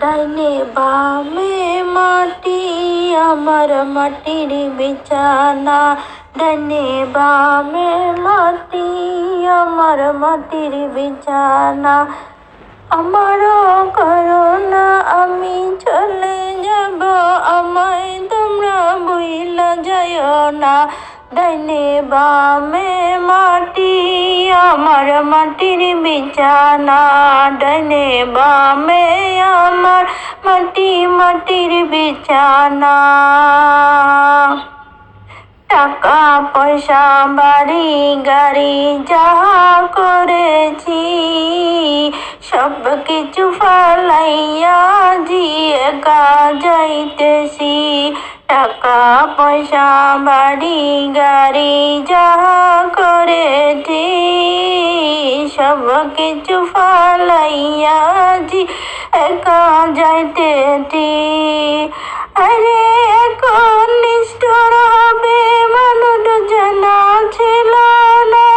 ডাইনে বামে মাটি, আমার মাটির বিছানা। ডাইনে বামে মাটি, আমার মাটির বিছানা। আমারও করোনা আমি চলে যাব, আমায় তোমরা বইলা যাইও না। ডাইনে বামে মাটি, আমার মাটির বিছানা। ডাইনে বামে আমার মাটি, মাটির বিছানা। টাকা, পয়সা, বাড়ি, গাড়ি, যাহা করেছি সব কিছু ফালাইয়া জি একা যাইতেছি টাকা, পয়সা, বাড়ি, গাড়ি, যাহা করেছি সব কিছু ফালাইয়া জি একা যাইতেছি আরে, এখন নিষ্ঠুর হবে মানুষ জানা ছিল না।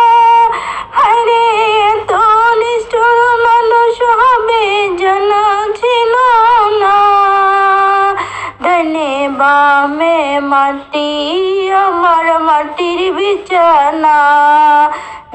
আরে, এত নিষ্ঠুর মানুষ হবে জানা ছিল না। ধনে বামে মাটি, আমার মাটির বিছানা।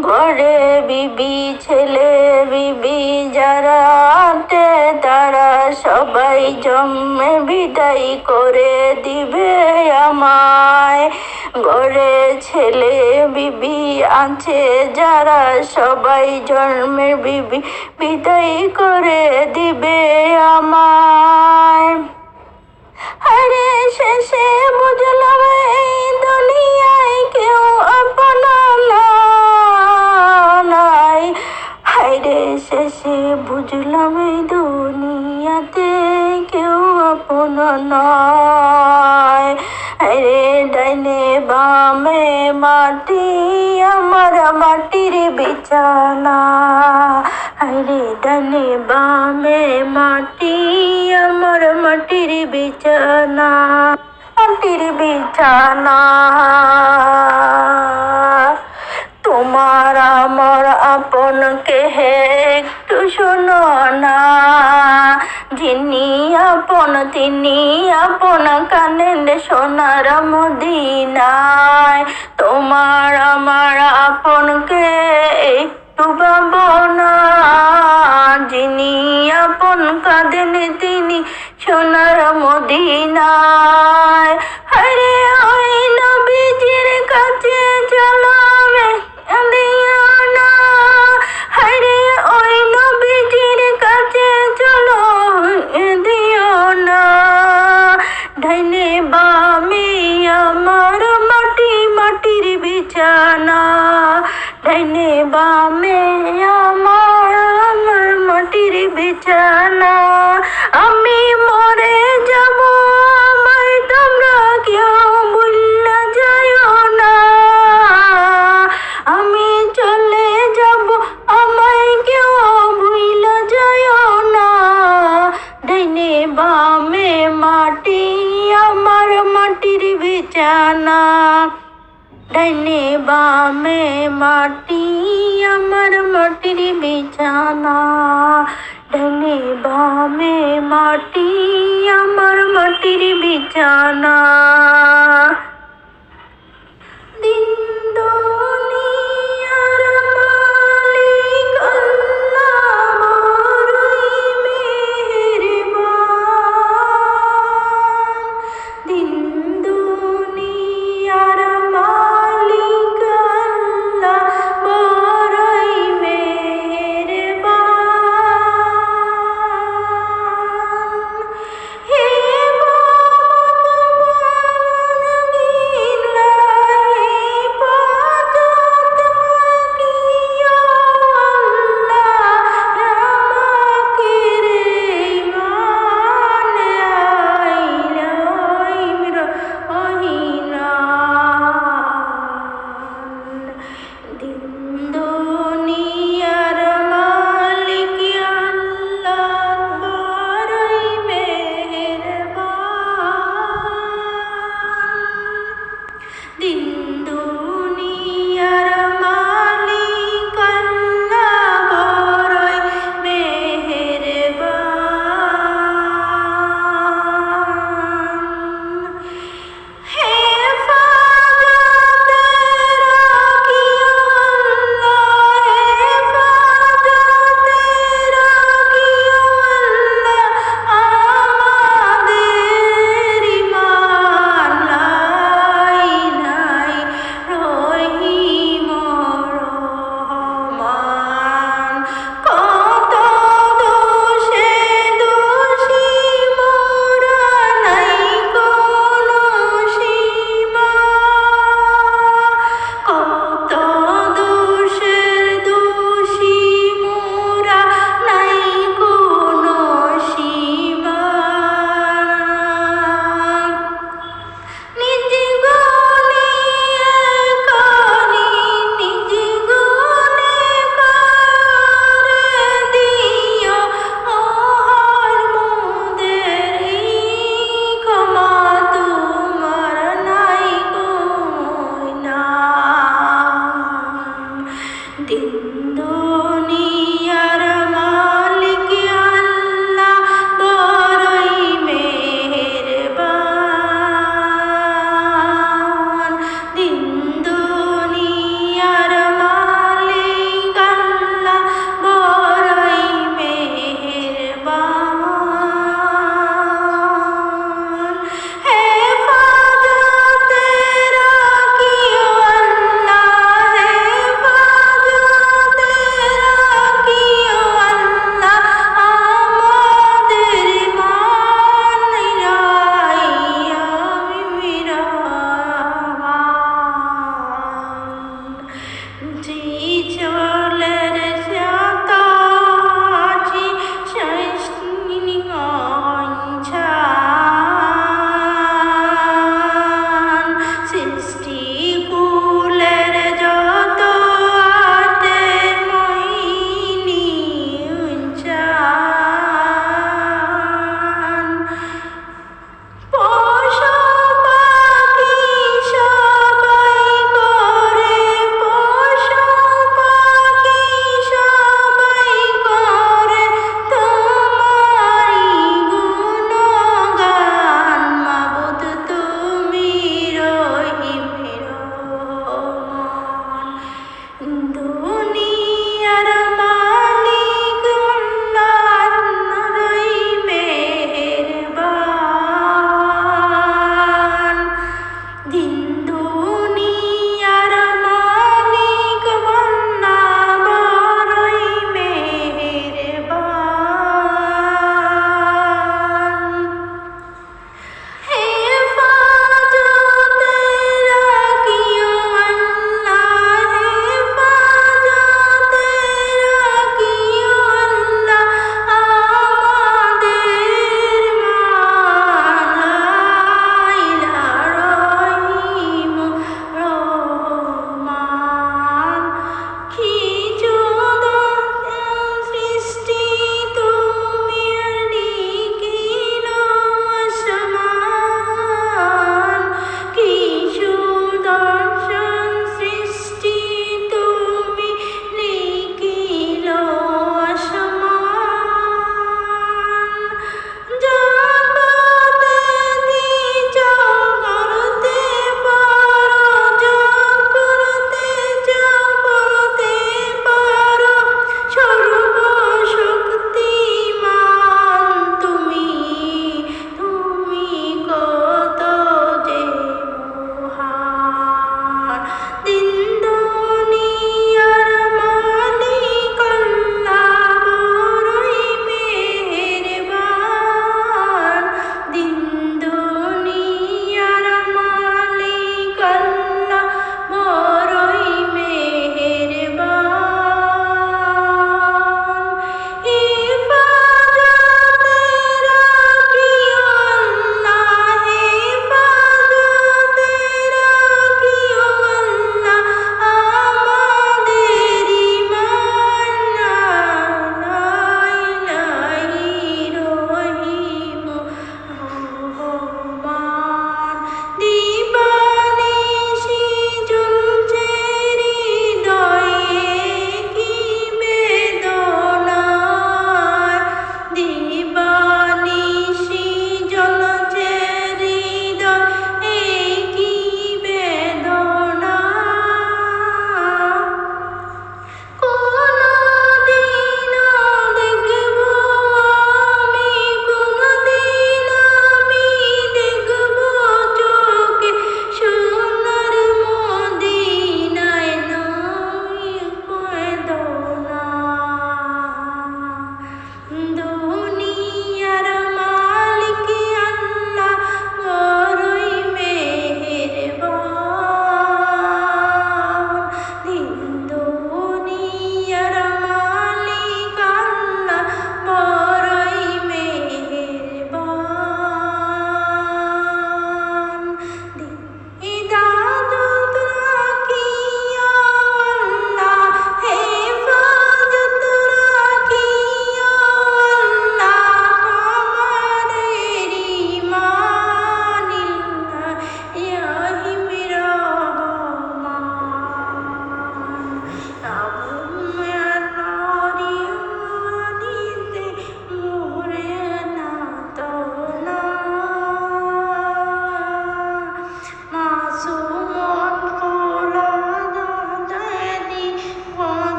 ঘরে বিবি, ছেলে বিবি যারা তারা সবাই জন্মে বিদায় করে দিবে আমায়। ঘরে ছেলে বিবি আছে যারা সবাই জন্মে বিবি, বিদায় করে দিবে আমায়। আরে শেষে বুঝলাম বিছানা আরে ডানে বামে মাটি আমার মাটির বিছানা মাটির বিছানা তোমার আমার আপন হে তিনি, আপন কানে সোনার মদিনায়। তোমার আমার আপনকে একটু ভাবনা যিনি আপন কাঁদেন তিনি সোনার মদিনায়।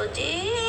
Melody.